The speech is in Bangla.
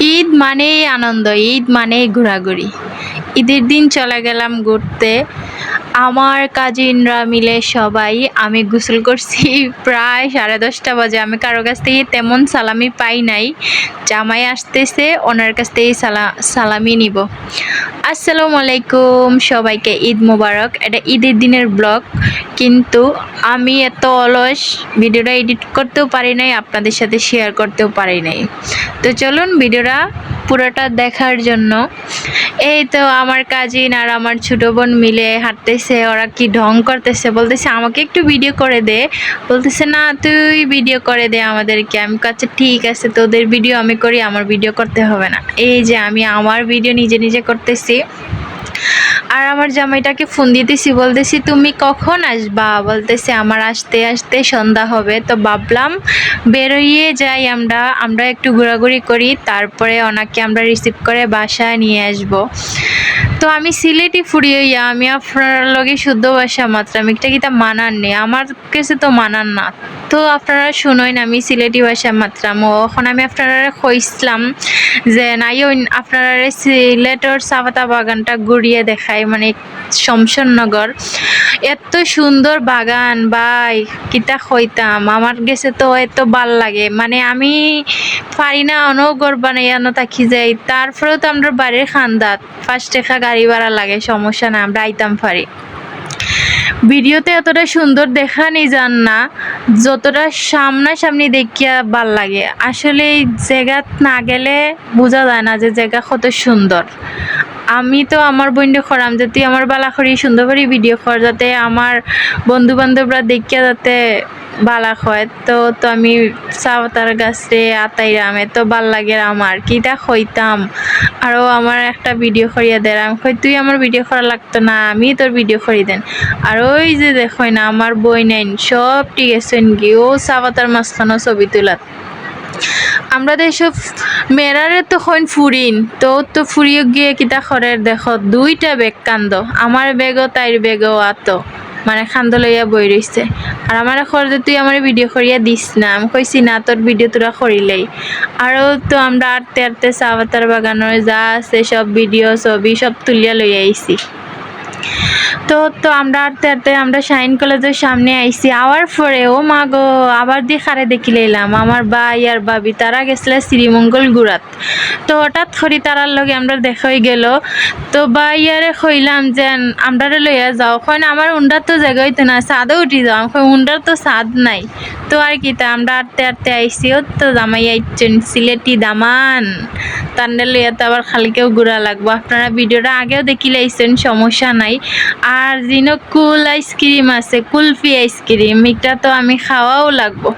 ঈদ মানেই আনন্দ ঈদ মানেই ঘোরাঘুরি। ঈদের দিন চলে গেলাম ঘুরতে। আমার কাজিনরা মিলে সবাই আমি গোসল করছি প্রায় সাড়ে দশটা বাজে। আমি কারও কাছ থেকে তেমন সালামি পাই নাই। জামাই আসতেছে, ওনার কাছ থেকেই সালা সালামি নিব। আসসালামু আলাইকুম, সবাইকে ঈদ মোবারক। এটা ঈদের দিনের ব্লগ, কিন্তু আমি এত অলস, ভিডিওটা এডিট করতেও পারি নাই, আপনাদের সাথে শেয়ার করতেও পারি নাই। তো চলুন, ভিডিওটা পুরোটা দেখার জন্য। এই তো আমার কাজিন আর আমার ছোট বোন মিলে হাঁটতেছে, ওরা কি ঢং করতেছে বলতেছে, আমাকে একটু ভিডিও করে দে। বলতেছে, না, তুই ভিডিও করে দে আমাদেরকে। আমি কাছে ঠিক আছে, তোদের ভিডিও আমি করি, আমার ভিডিও করতে হবে না। এই যে আমি আমার ভিডিও নিজে নিজে করতেছি। আর আমার জামাইটাকে ফোন দিতেছি, বলতেছি, তুমি কখন আসবা? বলতেছি, আমার আসতে আসতে সন্ধ্যা হবে। তো ভাবলাম বেরোইয়ে যাই আমরা আমরা একটু ঘোরাঘুরি করি, তারপরে ওনাকে আমরা রিসিভ করে বাসায় নিয়ে আসব। তো আমি সিলেটি ফুরিয়ে ইয়া আমি আপনার লগে শুদ্ধ ভাষা মাত্র, আমি একটা কিতা মানার নেই, আমার কাছে তো মানার না। তো আপনারা শুনোই না আমি সিলেটি ভাষা মাত্রাম এখন আমি আপনারা কইসলাম যে নাই আপনারা সিলেটর চাপাতা বাগানটা ঘুরিয়ে দেখাই মানে শমশননগর এত সুন্দর বাগান, ভাই, কিতা কইতাম, আমার গেছে তো এত ভালো লাগে মানে আমি পারি না, অনগর বানাইয়ানো থাকি যাই, তারপরেও তো আমরা বাড়ির খান্দাত ফার্স্ট টাকা গাড়ি ভাড়া লাগে, সমস্যা না আমরা আইতাম পারি ভিডিওতে এতটা সুন্দর দেখা নি যান না, যতটা সামনাসামনি দেখিয়া ভালো লাগে। আসলে এই জায়গাত না গেলে বোঝা যায় না যে জায়গা কত সুন্দর। আমি তো আমার বন্ধু খরাম যে তুই আমার বালা করি সুন্দর করে ভিডিও কর যাতে আমার বন্ধু বান্ধবরা দেখিয়া যাতে বালা হয়, তো তো আমি চাওতার গাছে আতাইরাম, এত ভালো লাগে আমার কিটা খইতাম আরও আমার একটা ভিডিও করিয়া দে আমি কই, তুই আমার ভিডিও করা লাগতো না, আমি তোর ভিডিও করি দেন। আর ওই যে দেখই না আমার বই নাইন সব ঠিক আছে কি ও চাওতার মাঝখানেও ছবি তোলাত। আমরা তো এসব মেয়েরারে তো হইন ফুরিন, তো তো ফুরিয়ে গিয়ে কিতা খরের দেখো দুইটা বেগ কান্দ, আমার বেগও তাইর বেগও আতো। মানে খান্দ লইয়া বই রইছে। আর আমার খরচ তুই আমার ভিডিও করিয়া দিস না। আমি কইছি, না, তোর ভিডিও তোরা করিলেই আরও তো আমরা আটতে আটতে সাবাতার বাগানোর যা আছে সব ভিডিও ছবি সব তুলিয়া লইয়া আইছি। তো তো আমরা আটতে আমরা শাইন কলেজের সামনে আইছি। আওয়ার পরে, ও মা গো, আবার দিয়ে খারে দেখি লইলাম। আমার ভাই আর ভাবি, তারা গেছিল শ্রীমঙ্গল গুড়াত। তো হঠাৎ করে তারার লগে আমরা দেখাই গেল। তো ভাইয়ারে কইলাম যে, আমরা লইয়া যাও। কয় আমার উন্ডার তো জায়গা হইতো না সাদও উঠি যাও। কই উন্ডার তো সাদ নাই। তো আর কি তা, আমরা আটতে আটতে আইসি ও তো জামাই আইছেন, সিলেটি দামান। তান্ডে লইয়া তো আবার খালিকেও ঘুরা লাগবো। আপনারা ভিডিওটা আগেও দেখি লাইছেন, সমস্যা নাই। আর যিনো কুল আইসক্রিম আছে কুলফি আইসক্রিম এটা তো আমি খাওয়াও লাগবো।